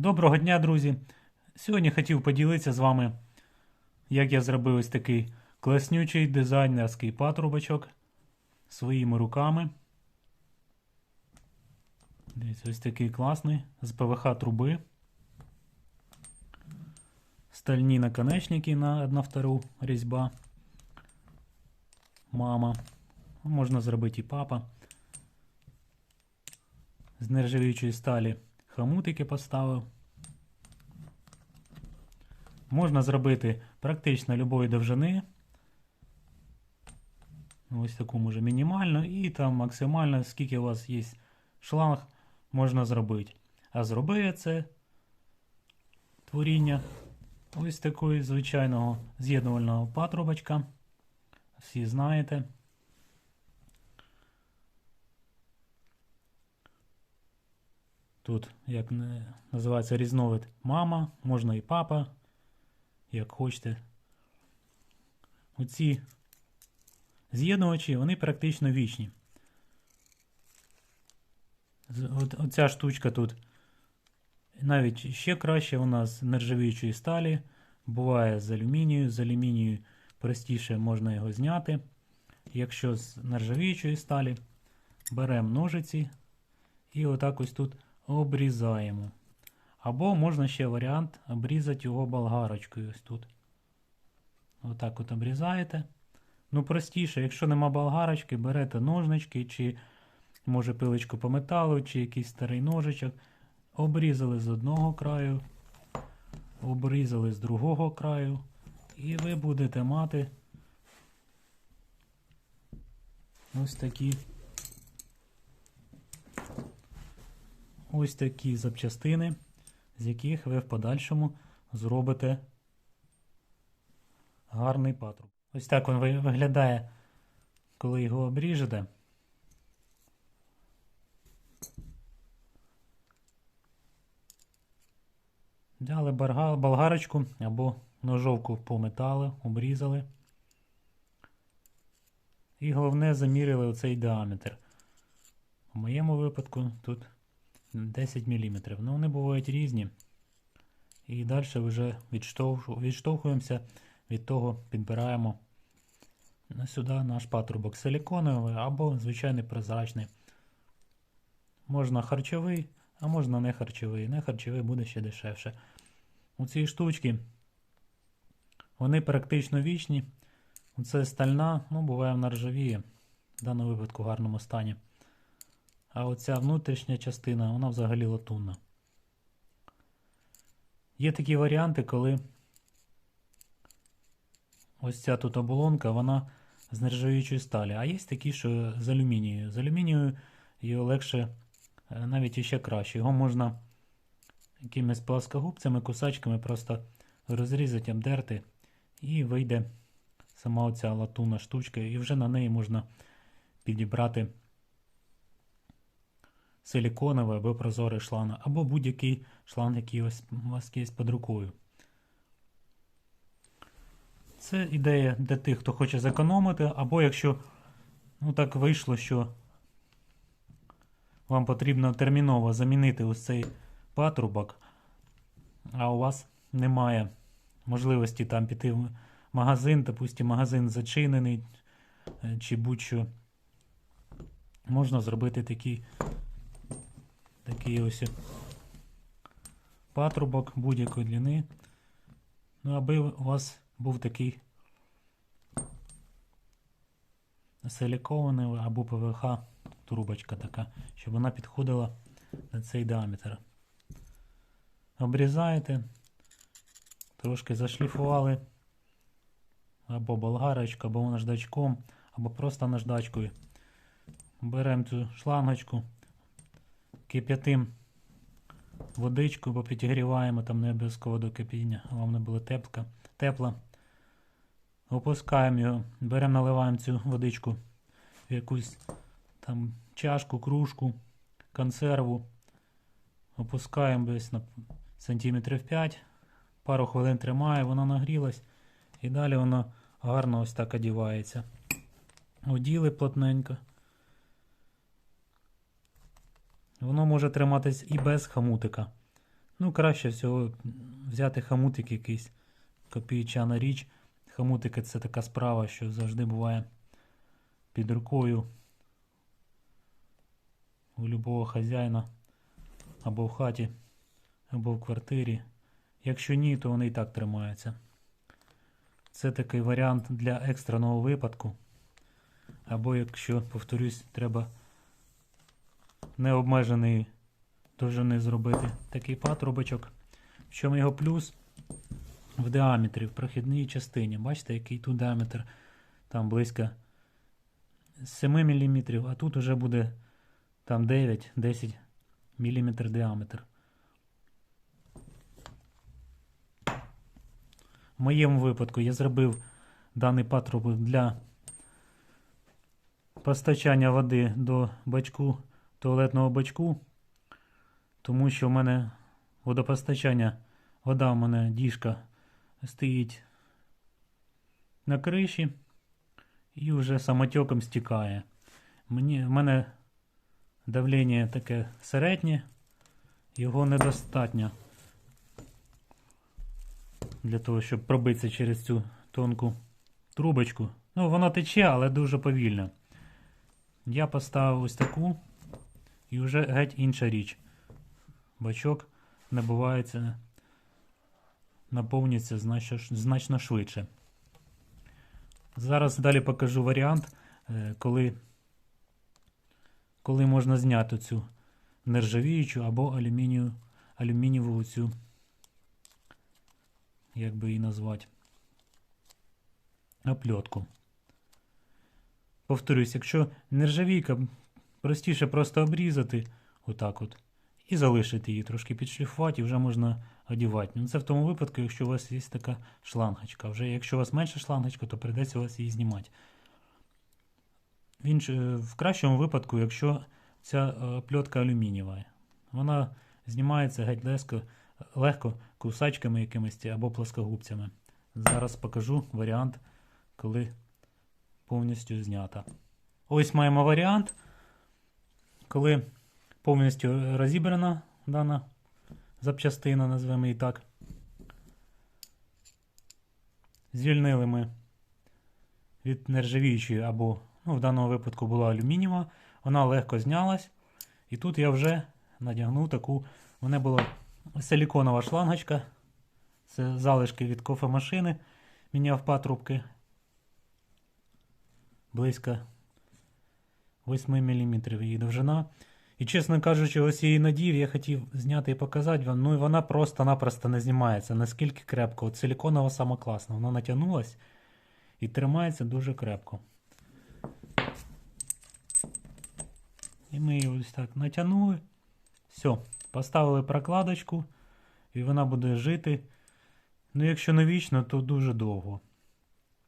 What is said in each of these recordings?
Доброго дня, друзі! Сьогодні хотів поділитися з вами, як я зробив ось такий класнючий дизайнерський патрубочок своїми руками. Дивіться, ось такий класний з ПВХ труби. Стальні наконечники на 1 втору різьба. Мама. Можна зробити і папа. З нержавіючої сталі хомутики поставив. Можна зробити практично любої довжини. Ось таку може мінімально і там максимально, скільки у вас є шланг, можна зробити. А зробив це творіння ось такої звичайного з'єднувального патрубочка. Всі знаєте. Тут, як називається різновид мама, можна і папа, як хочете. Оці з'єднувачі, вони практично вічні. Оця штучка тут навіть ще краще, вона з нержавіючої сталі, буває з алюмінію. З алюмінію простіше можна його зняти. Якщо з нержавіючої сталі, беремо ножиці і отак ось тут обрізаємо. Або можна ще варіант обрізати його болгарочкою ось тут. Отак от обрізаєте. Ну, простіше, якщо нема болгарочки, берете ножнички, чи може пилочку по металу, чи якийсь старий ножичок. Обрізали з одного краю, обрізали з другого краю, і ви будете мати ось такі ось такі запчастини, з яких ви в подальшому зробите гарний патруб. Ось так він виглядає, коли його обріжете. Взяли болгарочку або ножовку по металу, обрізали. І головне заміряли оцей діаметр. У моєму випадку тут 10 мм. Ну, вони бувають різні. І далі вже відштовхуємося від того, підбираємо сюди наш патрубок силіконовий або звичайний прозрачний. Можна харчовий, а можна не харчовий. Не харчовий буде ще дешевше. У ці штучки вони практично вічні. Це стальна, ну буває вона ржавіє. В даному випадку в гарному стані. А оця внутрішня частина, вона взагалі латунна. Є такі варіанти, коли ось ця тут оболонка, вона з нержавіючої сталі. А є такі, що з алюмінію. З алюмінію його легше, е, навіть іще краще. Його можна якимись пласкогубцями, кусачками просто розрізати, обдерти, і вийде сама оця латунна штучка, і вже на неї можна підібрати силіконовий або прозорий шланг, або будь-який шланг, який ось у вас є під рукою. Це ідея для тих, хто хоче зекономити, або якщо ну так вийшло, що вам потрібно терміново замінити ось цей патрубок, а у вас немає можливості там піти в магазин, допустим, магазин зачинений е, чи будь-що. Можна зробити такий, такий ось патрубок будь-якої длини. Ну, аби у вас був такий силікований або ПВХ трубочка така, щоб вона підходила на цей діаметр. Обрізаєте, трошки зашліфували або болгарочку, або наждачком, або просто наждачкою. Беремо цю шлангочку, кип'ятим водичку, бо підігріваємо, там не обов'язково до кипіння, головне було тепла. тепла. Опускаємо його, беремо, наливаємо цю водичку в якусь там чашку, кружку, консерву. Опускаємо десь на сантиметрів 5, пару хвилин тримає, вона нагрілась. І далі воно гарно ось так одівається. Оділи плотненько. Воно може триматись і без хомутика. Ну, краще всього взяти хамутик якийсь. Копійчана річ. Хамутики це така справа, що завжди буває під рукою у любого хазяїна або в хаті, або в квартирі. Якщо ні, то вони і так тримаються. Це такий варіант для екстреного випадку. Або якщо, повторюсь, треба необмежений довжини зробити такий патрубочок. В чому його плюс? В діаметрі, в прохідній частині. Бачите, який тут діаметр? Там близько 7 мм, а тут уже буде там 9-10 мм діаметр. В моєму випадку я зробив даний патрубок для постачання води до бачку, туалетного бачку, тому що в мене водопостачання, вода в мене діжка стоїть на криші і вже самотеком стікає. Мені, в мене давлення таке середнє, його недостатньо для того, щоб пробитися через цю тонку трубочку. Ну, вона тече, але дуже повільно. Я поставив ось таку і вже геть інша річ. Бачок набувається, наповнюється значно, швидше. Зараз далі покажу варіант, е, коли, коли можна зняти цю нержавіючу або алюмінію, алюмінієву цю, як би її назвати, опльотку. Повторюсь, якщо нержавійка, простіше просто обрізати отак от. І залишити її, трошки підшліфувати і вже можна одівати. Ну, це в тому випадку, якщо у вас є така шлангочка. Вже якщо у вас менша шлангочка, то прийдеться у вас її знімати. В, інш... в кращому випадку, якщо ця е, пльотка алюмінієва, вона знімається геть легко, легко кусачками якимись або плоскогубцями. Зараз покажу варіант, коли повністю знята. Ось маємо варіант, коли повністю розібрана дана запчастина, назвемо її так. Звільнили ми від нержавіючої або, ну, в даному випадку була алюмінієва, вона легко знялась. І тут я вже надягнув таку, в мене була силіконова шлангочка. Це залишки від кофемашини. Міняв патрубки близько 8 мм її довжина. І, чесно кажучи, ось її надів, я хотів зняти і показати вам. Ну і вона просто-напросто не знімається. Наскільки крепко. От силіконова сама класна. Вона натягнулась і тримається дуже крепко. І ми її ось так натягнули. Все, поставили прокладочку, і вона буде жити. Ну, якщо не вічно, то дуже довго.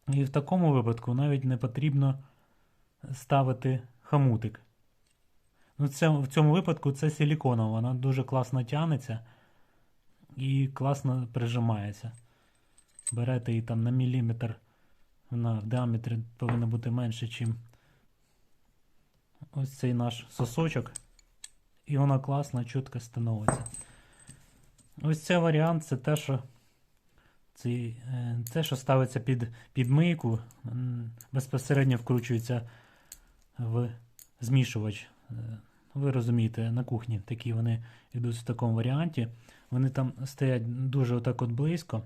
І в такому випадку навіть не потрібно ставити хамутик. Ну, це, В цьому випадку це силіконова, вона дуже класно тягнеться і класно прижимається. Берете її там на міліметр, вона в діаметрі повинна бути менше, ніж ось цей наш сосочок. І вона класно, чітко становиться. Ось цей варіант це те, що це, що ставиться під під мийку, безпосередньо вкручується в змішувач. Е, ви розумієте, на кухні такі вони йдуть в такому варіанті. Вони там стоять дуже отак от близько.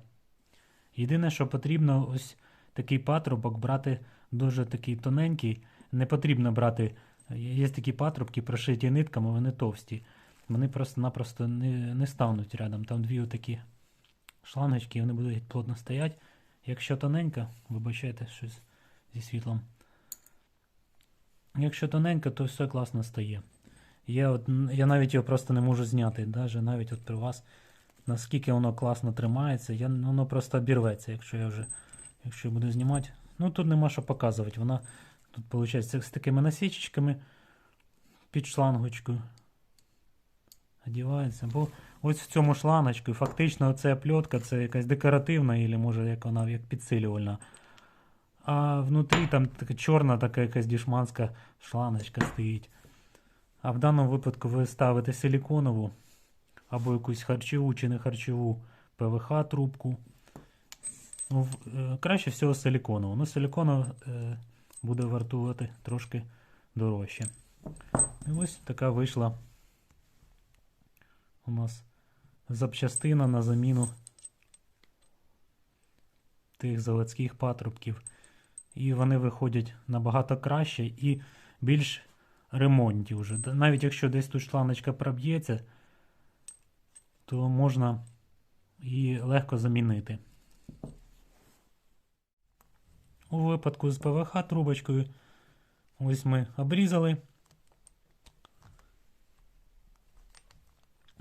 Єдине, що потрібно, ось такий патрубок брати дуже такий тоненький. Не потрібно брати. Є такі патрубки, прошиті нитками, вони товсті. Вони просто-напросто не не стануть рядом. Там дві отакі шлангочки, вони будуть плотно стояти. Якщо тоненька, вибачайте щось зі світлом. Якщо тоненько, то все класно стає. Я от, я навіть його просто не можу зняти. Даже навіть от при вас, наскільки воно класно тримається, я, воно просто обірветься, якщо я вже якщо я буду знімати. Ну тут нема що показувати. Вона тут виходить з такими насічечками під шлангочкою. Одівається. Бо ось в цьому шланочку фактично ця пльотка це якась декоративна, або може як вона як підсилювальна. А внутрі там така чорна така якась дішманська шланочка стоїть. А в даному випадку ви ставите силіконову, або якусь харчову чи не харчову ПВХ трубку. Ну, е, краще всього силіконову. Ну, силіконова е, буде вартувати трошки дорожче. І ось така вийшла у нас запчастина на заміну тих заводських патрубків. І вони виходять набагато краще і більш ремонтні вже. Навіть якщо десь тут шланочка проб'ється, то можна її легко замінити. У випадку з ПВХ трубочкою, ось ми обрізали.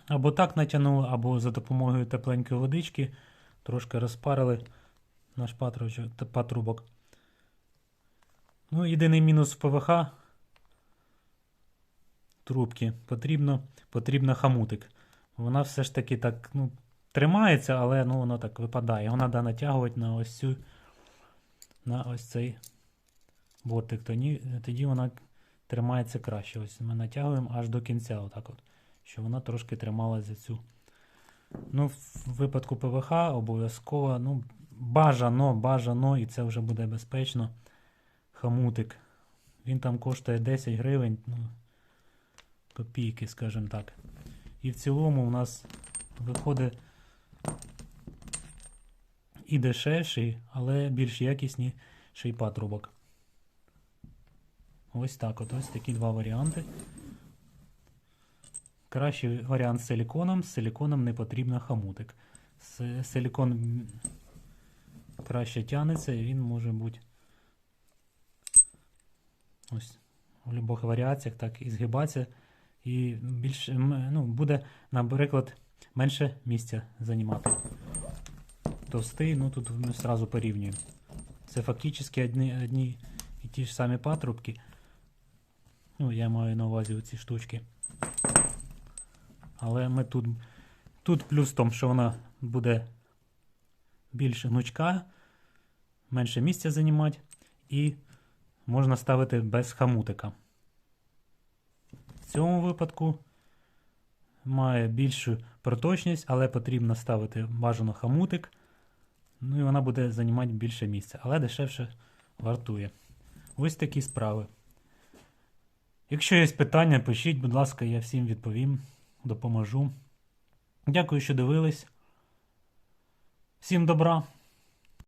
Або так натягнули, або за допомогою тепленької водички трошки розпарили наш патрубок. Ну, єдиний мінус в ПВХ трубки потрібно, потрібно хамутик. Вона все ж таки так ну, тримається, але ну, воно так випадає. Його треба натягувати на ось цю на ось цей бортик. Тоді, тоді вона тримається краще. Ось ми натягуємо аж до кінця, отак от, щоб вона трошки трималася за цю. Ну, в випадку ПВХ обов'язково, ну, бажано, бажано, і це вже буде безпечно. Хамутик. Він там коштує 10 гривень, ну, копійки, скажімо так. І в цілому у нас виходить і дешевший, але більш якісніший патрубок. Ось так от. Ось такі два варіанти. Кращий варіант з силіконом. З силіконом не потрібно хамутик. Силікон краще тягнеться і він може бути ось в будь-яких варіаціях так і згибатися. І більше, ну, буде, наприклад, менше місця займати. Товстий, ну тут ми одразу порівнюємо. Це фактично одні, одні і ті ж самі патрубки. Ну, я маю на увазі ці штучки. Але ми тут. Тут плюс в тому, що вона буде більш гнучка, менше місця займати, і можна ставити без хамутика. В цьому випадку має більшу проточність, але потрібно ставити бажано хамутик. Ну і вона буде займати більше місця, але дешевше вартує. Ось такі справи. Якщо є питання, пишіть, будь ласка, я всім відповім, допоможу. Дякую, що дивились. Всім добра!